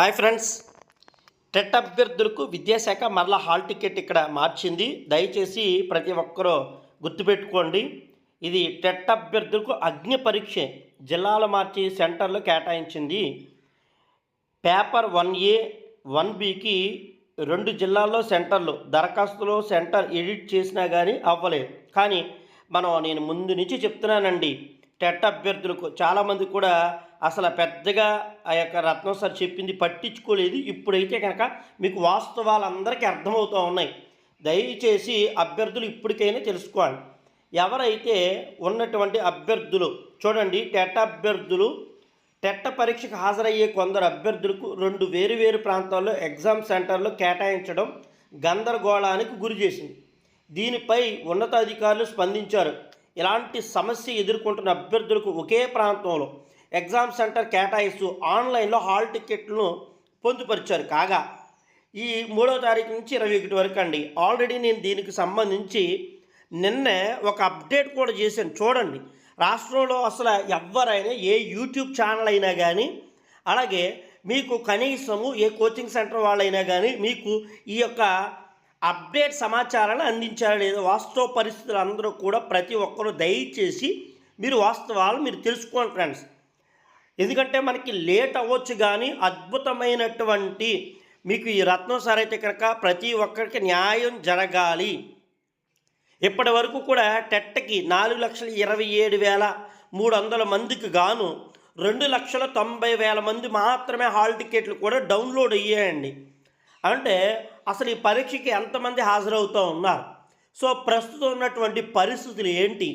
Hi friends. TET అభ్యర్థులకు విద్యాశాఖ మరలా హాల్ టికెట్ ఇక్కడ మార్చింది. దయచేసి ప్రతి ఒక్కరూ గుర్తుపెట్టుకోండి. ఇది టెట్ అభ్యర్థులకు అగ్ని పరీక్ష జిల్లాలు మార్చి సెంటర్లు కేటాయించింది. పేపర్ వన్ ఏ వన్ బికి రెండు జిల్లాల్లో సెంటర్లు దరఖాస్తులో సెంటర్ ఎడిట్ చేసినా కానీ అవ్వలేదు. కానీ మనం నేను ముందు నుంచి చెప్తున్నానండి. టెట్ అభ్యర్థులకు చాలామంది కూడా అసలు పెద్దగా ఆ యొక్క రత్నం సార్ చెప్పింది పట్టించుకోలేదు. ఇప్పుడైతే కనుక మీకు వాస్తవాలందరికీ అర్థమవుతూ ఉన్నాయి. దయచేసి అభ్యర్థులు ఇప్పటికైనా తెలుసుకోవాలి. ఎవరైతే ఉన్నటువంటి అభ్యర్థులు చూడండి టెట్ అభ్యర్థులు టెట్ట పరీక్షకు హాజరయ్యే కొందరు అభ్యర్థులకు రెండు వేరు వేరు ప్రాంతాల్లో ఎగ్జామ్ సెంటర్లు కేటాయించడం గందరగోళానికి గురి చేసింది. దీనిపై ఉన్నతాధికారులు స్పందించారు. ఇలాంటి సమస్య ఎదుర్కొంటున్న అభ్యర్థులకు ఒకే ప్రాంతంలో ఎగ్జామ్ సెంటర్ కేటాయిస్తూ ఆన్లైన్లో హాల్ టికెట్లను పొందుపరిచారు. కాగా ఈ మూడో తారీఖు నుంచి ఇరవై ఒకటి వరకు అండి. ఆల్రెడీ నేను దీనికి సంబంధించి నిన్నే ఒక అప్డేట్ కూడా చేశాను. చూడండి రాష్ట్రంలో అసలు ఎవరైనా ఏ యూట్యూబ్ ఛానల్ అయినా కానీ అలాగే మీకు కనీసము ఏ కోచింగ్ సెంటర్ వాళ్ళైనా కానీ మీకు ఈ యొక్క అప్డేట్ సమాచారాన్ని అందించారు లేదా. వాస్తవ పరిస్థితులు అందరూ కూడా ప్రతి ఒక్కరూ దయచేసి మీరు వాస్తవాలు మీరు తెలుసుకోండి ఫ్రెండ్స్. ఎందుకంటే మనకి లేట్ అవ్వచ్చు కానీ అద్భుతమైనటువంటి మీకు ఈ రత్నం సార్ అయితే కనుక ప్రతి ఒక్కరికి న్యాయం జరగాలి. ఇప్పటి వరకు కూడా టెట్కి నాలుగు లక్షల ఇరవై ఏడు వేల మూడు వందల మందికి గాను రెండు లక్షల తొంభై వేల మంది మాత్రమే హాల్ టికెట్లు కూడా డౌన్లోడ్ అయ్యాయండి. అంటే అసలు ఈ పరీక్షకి ఎంతమంది హాజరవుతూ ఉన్నారు? సో ప్రస్తుతం ఉన్నటువంటి పరిస్థితులు ఏంటి?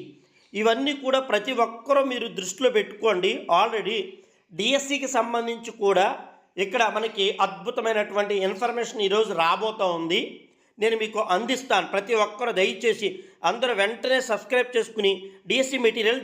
ఇవన్నీ కూడా ప్రతి ఒక్కరూ మీరు దృష్టిలో పెట్టుకోండి. ఆల్రెడీ డిఎస్సికి సంబంధించి కూడా ఇక్కడ మనకి అద్భుతమైనటువంటి ఇన్ఫర్మేషన్ ఈరోజు రాబోతూ ఉంది. నేను మీకు అందిస్తాను. ప్రతి ఒక్కరు దయచేసి అందరూ వెంటనే సబ్స్క్రైబ్ చేసుకుని డిఎస్సి మెటీరియల్